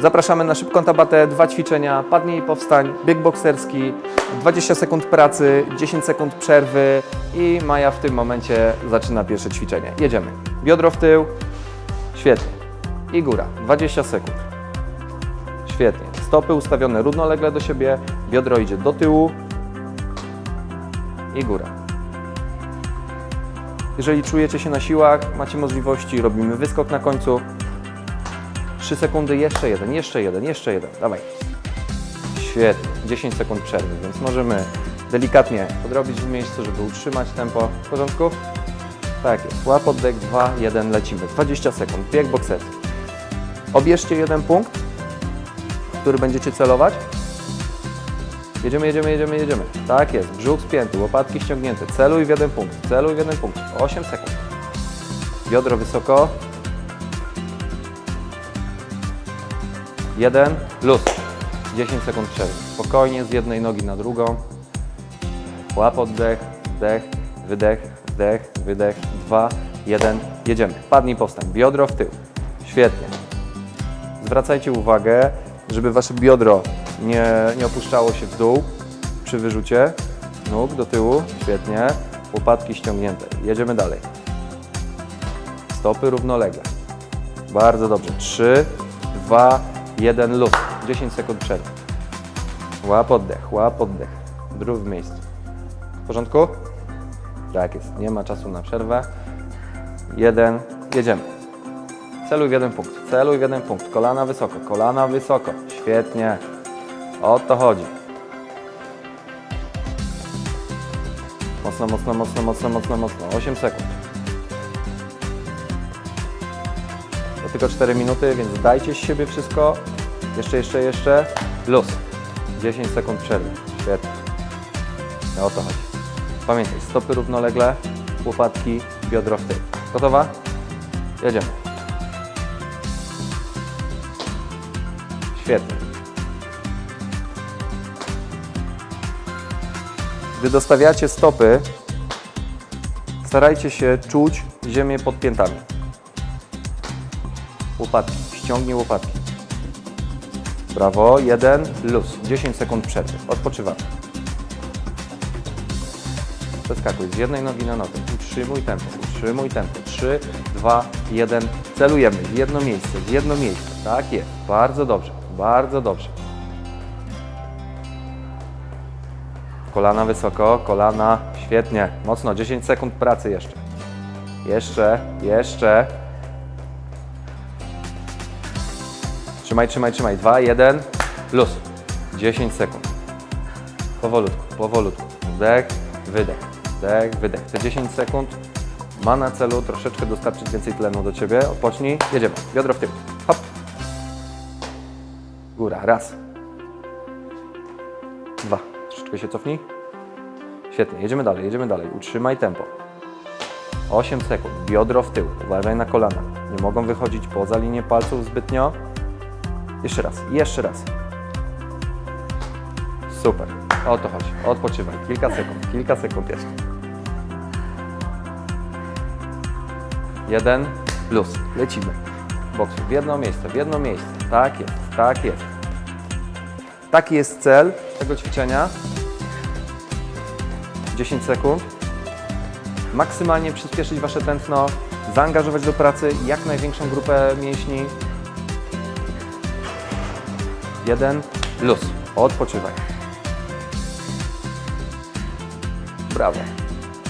Zapraszamy na szybką tabatę, dwa ćwiczenia, padnij i powstań, bieg bokserski, 20 sekund pracy, 10 sekund przerwy i Maja w tym momencie zaczyna pierwsze ćwiczenie. Jedziemy. Biodro w tył, świetnie. I góra, 20 sekund. Świetnie. Stopy ustawione równolegle do siebie, biodro idzie do tyłu i góra. Jeżeli czujecie się na siłach, macie możliwości, robimy wyskok na końcu. 3 sekundy, jeszcze jeden, jeszcze jeden, jeszcze jeden. Dawaj. Świetnie. 10 sekund przerwy, więc możemy delikatnie podrobić w miejscu, żeby utrzymać tempo. W porządku? Tak jest. Łap oddech, 2, 1, lecimy. 20 sekund. Bieg bokserski. Obierzcie jeden punkt, który będziecie celować. Jedziemy, jedziemy, jedziemy, jedziemy. Tak jest. Brzuch spięty, łopatki ściągnięte. Celuj w jeden punkt. Celuj w jeden punkt. 8 sekund. Biodro wysoko. Jeden, luz. 10 sekund przerwy. Spokojnie z jednej nogi na drugą. Łap oddech, wdech, wydech, wdech, wydech. Dwa, jeden, jedziemy. Padnij, powstań. Biodro w tył. Świetnie. Zwracajcie uwagę, żeby wasze biodro nie, nie opuszczało się w dół przy wyrzucie nóg do tyłu. Świetnie. Łopatki ściągnięte. Jedziemy dalej. Stopy równolegle. Bardzo dobrze. 3, 2, 1, luz. 10 sekund przerwy. Łap oddech, łap oddech. Drób w miejscu. W porządku? Tak jest. Nie ma czasu na przerwę. Jeden. Jedziemy. Celuj w jeden punkt. Celuj w jeden punkt. Kolana wysoko, kolana wysoko. Świetnie. O to chodzi. Mocno, mocno, mocno, mocno, mocno, mocno. 8 sekund. To tylko 4 minuty, więc dajcie z siebie wszystko. Jeszcze, jeszcze, jeszcze. Luz. 10 sekund przerwy. Świetnie. No o to chodzi. Pamiętaj, stopy równolegle, łopatki, biodro w tył. Gotowa? Jedziemy. Świetnie. Gdy dostawiacie stopy, starajcie się czuć ziemię pod piętami. Łopatki. Ściągnij łopatki. Brawo. Jeden. Luz. 10 sekund przerwy. Odpoczywamy. Przeskakuj z jednej nogi na nogę. Utrzymuj tempo. Utrzymuj tempo. 3, 2, 1. Celujemy w jedno miejsce. W jedno miejsce. Tak jest. Bardzo dobrze. Bardzo dobrze. Kolana wysoko. Kolana. Świetnie. Mocno. 10 sekund pracy jeszcze. Jeszcze. Jeszcze. Trzymaj, trzymaj, trzymaj. Dwa, jeden. Luz. 10 sekund. Powolutku, powolutku. Wdech, wydech. Wdech, wydech. Te 10 sekund ma na celu troszeczkę dostarczyć więcej tlenu do Ciebie. Odpocznij. Jedziemy. Biodro w tył. Hop. Góra. Raz. Dwa. Troszeczkę się cofnij. Świetnie. Jedziemy dalej, jedziemy dalej. Utrzymaj tempo. 8 sekund. Biodro w tył. Uważaj na kolana. Nie mogą wychodzić poza linię palców zbytnio. Jeszcze raz, jeszcze raz. Super. O to chodzi. Odpoczywaj. Kilka sekund, kilka sekund jeszcze. Jeden, luz. Lecimy. Boksu. W jedno miejsce, w jedno miejsce. Tak jest, tak jest. Taki jest cel tego ćwiczenia. 10 sekund. Maksymalnie przyspieszyć Wasze tętno, zaangażować do pracy jak największą grupę mięśni, Jeden, luz. Odpoczywaj. Brawo.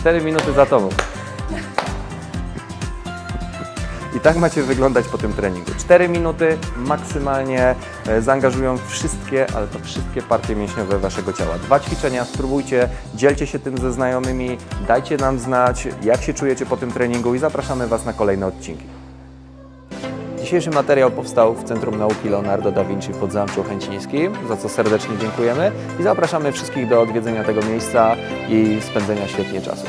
4 minuty za tobą. I tak macie wyglądać po tym treningu. 4 minuty maksymalnie e, zaangażują wszystkie, ale to wszystkie partie mięśniowe waszego ciała. Dwa ćwiczenia, spróbujcie, dzielcie się tym ze znajomymi, dajcie nam znać, jak się czujecie po tym treningu i zapraszamy Was na kolejne odcinki. Dzisiejszy materiał powstał w Centrum Nauki Leonardo da Vinci pod Zamczu Chęcińskim, za co serdecznie dziękujemy i zapraszamy wszystkich do odwiedzenia tego miejsca i spędzenia świetnie czasu.